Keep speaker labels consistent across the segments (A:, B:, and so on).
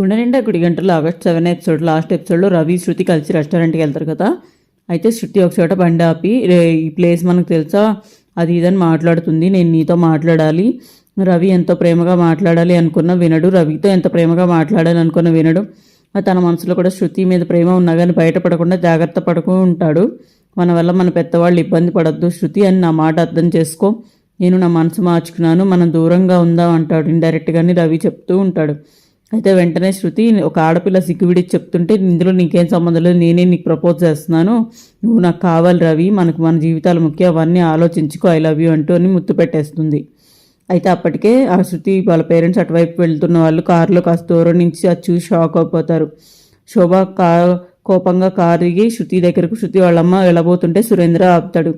A: గుండె నిండా గుడి గంటలు ఆగస్ట్ సెవెన్ ఎపిసోడ్ లాస్ట్ ఎపిసోడ్లో రవి శృతి కలిసి రెస్టారెంట్కి వెళ్తారు కదా? అయితే శృతి ఒక చోట బండి ఆపి "రే, ఈ ప్లేస్ మనకు తెలుసా? అది ఇదని మాట్లాడుతుంది నేను నీతో మాట్లాడాలి. రవి ఎంతో ప్రేమగా మాట్లాడాలి అనుకున్న వినడు. రవితో ఎంత ప్రేమగా మాట్లాడాలి అనుకున్న వినడు. తన మనసులో కూడా శృతి మీద ప్రేమ ఉన్నా కానీ బయటపడకుండా జాగ్రత్త పడుకు ఉంటాడు. మన వల్ల మన పెద్దవాళ్ళు ఇబ్బంది పడద్దు. శృతి అని నా మాట అర్థం చేసుకో. నేను నా మనసు మార్చుకున్నాను. మనం దూరంగా ఉందాం అంటాడు. ఇండైరెక్ట్గానే రవి చెప్తూ ఉంటాడు. అయితే వెంటనే శృతి ఒక ఆడపిల్ల సిగ్గువిడిచి చెప్తుంటే ఇందులో నీకేం సంబంధం లేదు నేనే నీకు ప్రపోజ్ చేస్తున్నాను. నువ్వు నాకు కావాలి రవి మనకు మన జీవితాలు ముఖ్యం అవన్నీ ఆలోచించుకో ఐ లవ్ యూ అంటూ అని ముత్తు పెట్టేస్తుంది. అయితే అప్పటికే ఆ శృతి వాళ్ళ పేరెంట్స్ అటువైపు వెళ్తున్న వాళ్ళు కారులో కాస్త దూరం నుంచి అది చూసి షాక్ అయిపోతారు. శోభ కా కోపంగా కారు దిగి శృతి దగ్గరకు శృతి వాళ్ళమ్మ వెళ్ళబోతుంటే సురేంద్ర ఆపుతాడు.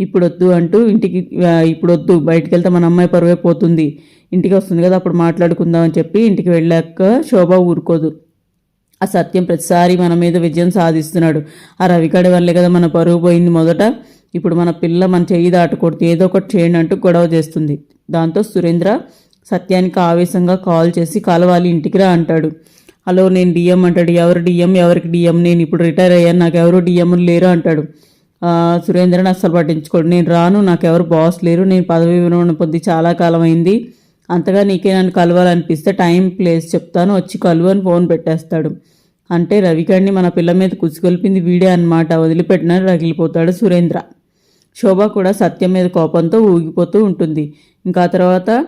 A: ఇప్పుడు వద్దు అంటూ ఇంటికి ఇప్పుడొద్దు ఇప్పుడు వద్దు బయటికి వెళ్తే మన అమ్మాయి పరువే పోతుంది. ఇంటికి వస్తుంది కదా అప్పుడు మాట్లాడుకుందాం అని చెప్పి ఇంటికి వెళ్ళాక శోభ ఊరుకోదు. ఆ సత్యం ప్రతిసారి మన మీద విజయం సాధిస్తున్నాడు. ఆ రవికాడి వల్లే కదా మన పరువు పోయింది మొదట. ఇప్పుడు మన పిల్ల మన చెయ్యి దాటకూడదు ఏదో ఒకటి చేయండి అంటూ గొడవ చేస్తుంది. దాంతో సురేంద్ర సత్యానికి ఆవేశంగా కాల్ చేసి కలవాలి ఇంటికి రా అంటాడు. హలో నేను డిఎం అంటాడు. ఎవరు డిఎం? ఎవరికి డిఎం? నేను ఇప్పుడు రిటైర్ అయ్యాను. నాకు ఎవరు డిఎం లేరు అంటాడు. సురేంద్రని అస్సలు పట్టించుకోడు. నేను రాను నాకు ఎవరు బాస్ లేరు. నేను పదవి విరమణ పొంది చాలా కాలం అయింది అంతగా నీకే నన్ను కలవాలనిపిస్తే టైం ప్లేస్ చెప్తాను. వచ్చి కలువు అని ఫోన్ పెట్టేస్తాడు. అంటే రవికాడిని మన పిల్ల మీద కుసిగొల్పింది వీడే అన్నమాట. వదిలిపెట్టిన రగిలిపోతాడు సురేంద్ర. శోభ కూడా సత్యం మీద కోపంతో ఊగిపోతూ ఉంటుంది. ఇంకా తర్వాత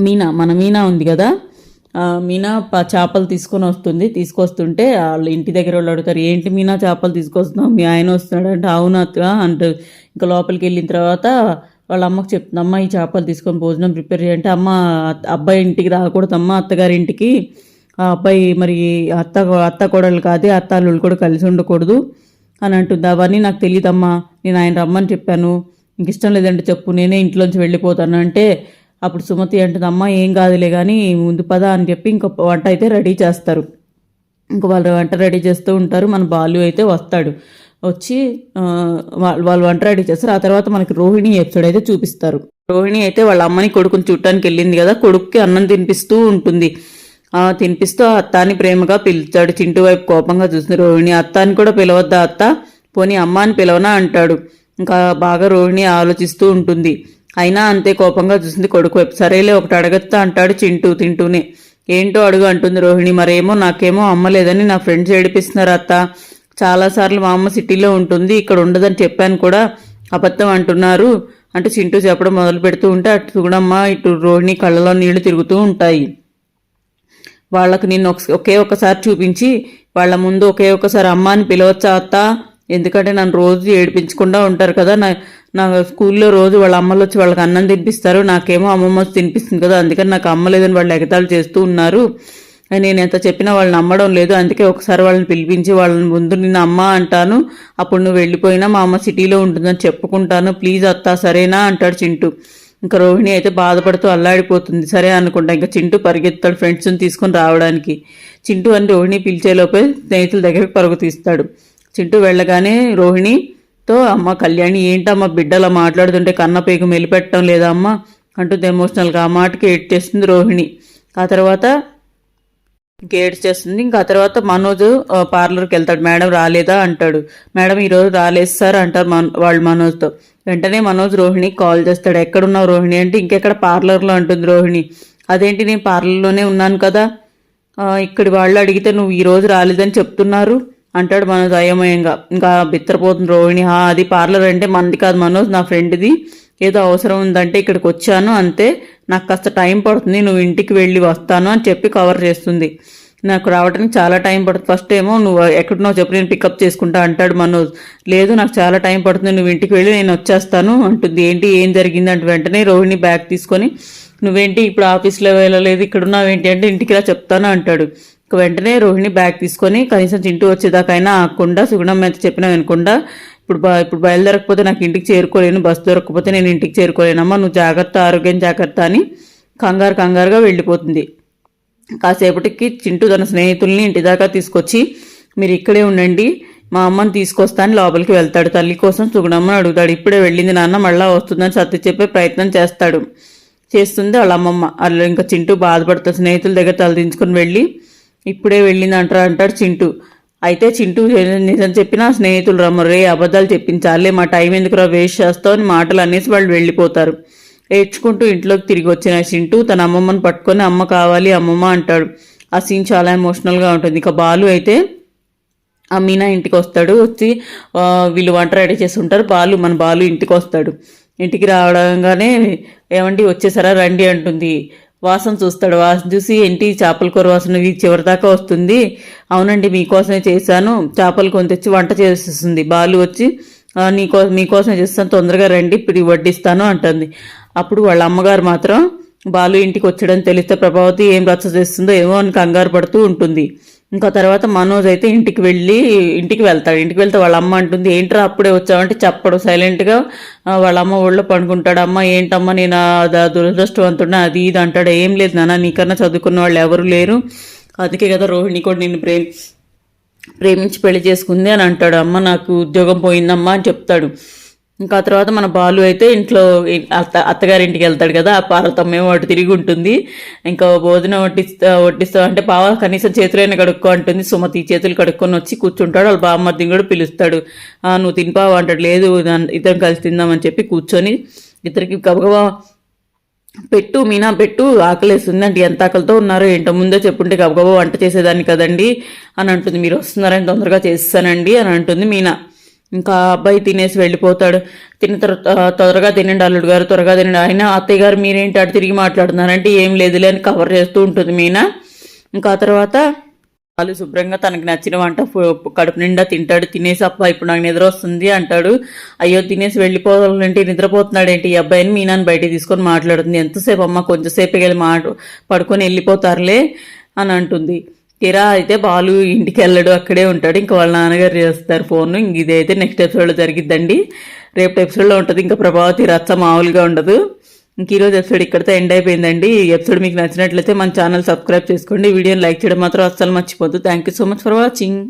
A: మీనా మన మీనా ఉంది కదా? మీనా ప- చేపలు తీసుకొని వస్తుంది. తీసుకొస్తుంటే వాళ్ళు ఇంటి దగ్గర వాళ్ళు అడుగుతారు ఏంటి మీనా చేపలు తీసుకొస్తున్నావు? మీ ఆయన వస్తున్నాడు అంటే అవును అంటూ అంటే ఇంకా లోపలికి వెళ్ళిన తర్వాత వాళ్ళ అమ్మకి చెప్తుంది అమ్మ ఈ చేపలు తీసుకొని భోజనం ప్రిపేర్ చేయంటే అమ్మ అబ్బాయి ఇంటికి రాకూడదమ్మ అత్తగారి ఇంటికి ఆ అబ్బాయి మరి అత్త అత్త కోడలు కాదే అత్త అల్లుళ్ళు కూడా కలిసి ఉండకూడదు అని అంటుంది. అవన్నీ నాకు తెలియదమ్మా నేను ఆయన రమ్మని చెప్పాను. ఇంక ఇష్టం లేదంటే చెప్పు నేనే ఇంట్లోంచి వెళ్ళిపోతాను. అంటే అప్పుడు సుమతి అంటుంది అమ్మ ఏం కాదులే కానీ ముందు పద అని చెప్పి ఇంకో వంట అయితే రెడీ చేస్తారు. ఇంక వాళ్ళు వంట రెడీ చేస్తూ ఉంటారు. మన బాలు అయితే వస్తాడు. వచ్చి ఆ, వాళ్ళు వంట రెడీ చేస్తారు. ఆ తర్వాత మనకి రోహిణి ఎపిసోడ్ అయితే చూపిస్తారు. రోహిణి అయితే వాళ్ళ అమ్మని కొడుకుని చూడటానికి వెళ్ళింది కదా. కొడుక్కి అన్నం తినిపిస్తూ ఉంటుంది. తినిపిస్తూ ఆ అత్తాని ప్రేమగా పిలుస్తాడు. చింటూ వైపు కోపంగా చూస్తుంది రోహిణి. అత్తాని కూడా పిలవద్దా అత్త? పోనీ అమ్మ అని పిలవనా? అంటాడు. ఇంకా బాగా రోహిణి ఆలోచిస్తూ ఉంటుంది. అయినా అంతే కోపంగా చూసింది కొడుకు. వైపు సరేలే ఒకటి అడగత్తా అంటాడు చింటూ తింటూనే. ఏంటో అడుగు అంటుంది రోహిణి. మరేమో నాకేమో అమ్మ లేదని నా ఫ్రెండ్స్ ఏడిపిస్తున్నారు అత్త. చాలాసార్లు మా అమ్మ సిటీలో ఉంటుంది ఇక్కడ ఉండదని చెప్పాను కూడా అబద్ధం అంటున్నారు అంటే చింటూ చెప్పడం మొదలు పెడుతూ ఉంటే అటు చూడమ్మ ఇటు రోహిణి కళ్ళలో నీళ్ళు తిరుగుతూ ఉంటాయి. వాళ్ళకు నిన్ను ఒకే ఒక్కసారి చూపించి వాళ్ళ ముందు ఒకే ఒక్కసారి అమ్మ అని పిలవచ్చా అత్త? ఎందుకంటే నన్ను రోజు ఏడిపించకుండా ఉంటారు కదా నా నా స్కూల్లో రోజు వాళ్ళ అమ్మలు వచ్చి వాళ్ళకి అన్నం తినిపిస్తారు నాకేమో అమ్మమ్మ వచ్చి తినిపిస్తుంది కదా అందుకని నాకు అమ్మలేదని వాళ్ళు ఎగతాళి చేస్తూ ఉన్నారు. నేను ఎంత చెప్పినా వాళ్ళు నమ్మడం లేదు అందుకే ఒకసారి వాళ్ళని పిలిపించి వాళ్ళని ముందు నేను అమ్మ అంటాను అప్పుడు నువ్వు వెళ్ళిపోయినా మా అమ్మ సిటీలో ఉంటుందని చెప్పుకుంటాను ప్లీజ్ అత్తా సరేనా అంటాడు చింటూ. ఇంకా రోహిణి అయితే బాధపడుతూ అల్లాడిపోతుంది సరే అనుకుంటా ఇంకా చింటూ పరిగెత్తాడు ఫ్రెండ్స్ని తీసుకొని రావడానికి. చింటూ అని రోహిణి పిలిచేలోపే స్నేహితుల దగ్గరికి పరుగు తీస్తాడు. చింటూ వెళ్ళగానే రోహిణితో అమ్మ కళ్యాణి ఏంటమ్మా బిడ్డలా మాట్లాడుతుంటే కన్నపేకు మెలిపెట్టడం లేదా అమ్మ అంటుంది ఎమోషనల్గా ఆ మాటకి ఏడ్ చేస్తుంది రోహిణి. ఆ తర్వాత గేట్స్ చేస్తుంది. ఇంకా ఆ తర్వాత మనోజ్ పార్లర్కి వెళ్తాడు. మేడం రాలేదా? అంటాడు. మేడం ఈరోజు రాలేదు సార్ అంటారు మన వాళ్ళు మనోజ్తో. వెంటనే మనోజ్ రోహిణి కాల్ చేస్తాడు. ఎక్కడున్నావు రోహిణి? అంటే ఇంకెక్కడ పార్లర్లో అంటుంది రోహిణి. అదేంటి నేను పార్లర్లోనే ఉన్నాను కదా. ఇక్కడి వాళ్ళు అడిగితే నువ్వు ఈరోజు రాలేదని చెప్తున్నారు. అంటాడు మనోజ్ అయోమయంగా. ఇంకా బిత్తరపోతుంది రోహిణి. హా అది పార్లర్ అంటే మనది కాదు మనోజ్ నా ఫ్రెండ్ది. ఏదో అవసరం ఉందంటే ఇక్కడికి వచ్చాను అంతే. నాకు కాస్త టైం పడుతుంది నువ్వు ఇంటికి వెళ్ళి వస్తాను అని చెప్పి కవర్ చేస్తుంది. నాకు రావడానికి చాలా టైం పడుతుంది. ఫస్ట్ ఏమో నువ్వు ఎక్కడున్నావు చెప్పు నేను పికప్ చేసుకుంటా అంటాడు మనోజ్. లేదు నాకు చాలా టైం పడుతుంది నువ్వు ఇంటికి వెళ్ళి నేను వచ్చేస్తాను అంటుంది. ఏంటి ఏం జరిగింది? అంటే వెంటనే రోహిణి బ్యాగ్ తీసుకొని నువ్వేంటి ఇప్పుడు ఆఫీస్లో వెళ్ళలేదు ఇక్కడ ఉన్నావేంటి అంటే ఇంటికి ఇలా చెప్తాను అంటాడు. వెంటనే రోహిణి బ్యాగ్ తీసుకొని కనీసం చింటూ వచ్చేదాకైనా ఆకుండా సుగుణమ్మ ఎంత చెప్పినా వినకుండా ఇప్పుడు ఇప్పుడు బయలుదేరకపోతే నాకు ఇంటికి చేరుకోలేను బస్సు దొరకకపోతే నేను ఇంటికి చేరుకోలేనమ్మా నువ్వు జాగ్రత్త ఆరోగ్యం జాగ్రత్త అని కంగారు కంగారుగా వెళ్ళిపోతుంది. కాసేపటికి చింటూ తన స్నేహితుల్ని ఇంటి దాకా తీసుకొచ్చి మీరు ఇక్కడే ఉండండి మా అమ్మని తీసుకొస్తాను లోపలికి వెళ్తాడు. తల్లి కోసం సుగుణమ్మని అడుగుతాడు. ఇప్పుడే వెళ్ళింది నాన్న మళ్ళా వస్తుందని సత్య చెప్పే ప్రయత్నం చేస్తాడు. చేస్తుంది వాళ్ళ అమ్మమ్మ. అలా ఇంకా చింటూ బాధపడుతుంది స్నేహితుల దగ్గర తలదించుకుని వెళ్ళి ఇప్పుడే వెళ్ళింది అంటారు అంటాడు చింటూ. అయితే చింటూ నిజం చెప్పిన స్నేహితులు రమ్మరే అబద్ధాలు చెప్పించాలే మా టైం ఎందుకురా వేస్ట్ చేస్తావు అని మాటలు అనేసి వాళ్ళు వెళ్ళిపోతారు. ఏడ్చుకుంటూ ఇంట్లోకి తిరిగి వచ్చిన చింటూ తన అమ్మమ్మని పట్టుకొని అమ్మ కావాలి అమ్మమ్మ అంటాడు. ఆ సీన్ చాలా ఎమోషనల్గా ఉంటుంది. ఇక బాలు అయితే ఆ మీనా ఇంటికి వస్తాడు వచ్చి వీళ్ళు వంట రెడీ చేసి ఉంటారు. బాలు మన బాలు ఇంటికి వస్తాడు. ఇంటికి రావడంగానే ఏమండి వచ్చేసారా? రండి అంటుంది. వాసన చూస్తాడు. వాసన చూసి ఏంటి చేపల కూర వాసన ఇది చివరి దాకా వస్తుంది. అవునండి మీకోసమే చేశాను. చేపలు కొని తెచ్చి వంట చేసేస్తుంది. బాలు వచ్చి నీకో మీకోసమే చేస్తాను. తొందరగా రండి ఇప్పుడు వడ్డిస్తాను అంటుంది. అప్పుడు వాళ్ళ అమ్మగారు మాత్రం బాలు ఇంటికి వచ్చాడని తెలిస్తే ప్రభావతి ఏం రచ్చ చేస్తుందో ఏమో అని కంగారు పడుతూ ఉంటుంది. ఇంకా తర్వాత మనోజ్ అయితే ఇంటికి వెళ్ళి ఇంటికి వెళ్తాడు. ఇంటికి వెళ్తే వాళ్ళ అమ్మ అంటుంది ఏంట్రా అప్పుడే వచ్చావంటే చెప్పడు. సైలెంట్గా వాళ్ళ అమ్మ ఒళ్ళో పండుకుంటాడు. అమ్మ ఏంటమ్మా నేను దురదృష్టవంతుడు అది ఇది అంటాడు. ఏం లేదు నాన్న నీకన్నా చదువుకున్న వాళ్ళు ఎవరు లేరు. అందుకే కదా రోహిణి కూడా నిన్ను ప్రేమ ప్రేమించి పెళ్ళి చేసుకుంది అని అంటాడు. అమ్మ నాకు ఉద్యోగం పోయిందమ్మా అని చెప్తాడు. ఇంకా తర్వాత మన బాలు అయితే ఇంట్లో అత్త అత్తగారింటికి వెళ్తాడు కదా ఆ పార్వతమ్మేమో అటు తిరిగి ఉంటుంది. ఇంకా భోజనం వడ్డిస్తా వడ్డిస్తా అంటే బావ కనీసం చేతులైనా కడుక్కో అంటుంది. సుమతి చేతులు కడుక్కొని వచ్చి కూర్చుంటాడు. వాళ్ళ బామ్మర్దిని కూడా పిలుస్తాడు. నువ్వు తినిపావు? అంటాడు. లేదు ఇద్దరం కలిసి తిందామని చెప్పి కూర్చొని ఇద్దరికి గబగబా పెట్టు మీనా పెట్టు ఆకలేస్తుంది అంటే ఎంత ఆకలితో ఉన్నారో ఏంటో ముందే చెప్పుంటే గబగబా వంట చేసేదాన్ని కదండి అని అంటుంది. మీరు వస్తున్నారని తొందరగా చేస్తానండి అని అంటుంది మీనా. ఇంకా అబ్బాయి తినేసి వెళ్ళిపోతాడు. తిన్న తర్వాత త్వరగా తినండి అల్లుడు గారు త్వరగా తినండి. ఆయన అత్తయ్య గారు మీరేంటి అటు తిరిగి మాట్లాడుతున్నారంటే ఏం లేదులే అని కవర్ చేస్తూ ఉంటుంది మీనా. ఇంకా తర్వాత వాళ్ళు శుభ్రంగా తనకు నచ్చిన వంట కడుపు నిండా తింటాడు. తినేసి అప్ప ఇప్పుడు నాకు నిద్ర వస్తుంది అంటాడు. అయ్యో తినేసి వెళ్ళిపోవాలంటే నిద్రపోతున్నాడు ఏంటి ఈ అబ్బాయిని? మీనాన్ని బయటికి తీసుకొని మాట్లాడుతుంది. ఎంతసేపు అమ్మ కొంచెంసేపు వెళ్ళి మాట పడుకొని వెళ్ళిపోతారులే అని అంటుంది. తీరా అయితే బాలు ఇంటికి వెళ్ళడు అక్కడే ఉంటాడు. ఇంకా వాళ్ళ నాన్నగారు చేస్తారు ఫోన్. ఇంక ఇదైతే నెక్స్ట్ ఎపిసోడ్లో జరిగిద్దండి. రేపు ఎపిసోడ్లో ఉంటుంది. ఇంకా ప్రభావతి రచ్చ మామూలుగా ఉండదు. ఇంక ఈరోజు ఎపిసోడ్ ఇక్కడితో ఎండ్ అయిపోయిందండి. ఈ ఎపిసోడ్ మీకు నచ్చినట్లయితే మన ఛానల్ సబ్స్క్రైబ్ చేసుకోండి. వీడియోని లైక్ చేయడం మాత్రం అస్సలు మర్చిపోద్దు. Thank you so much for watching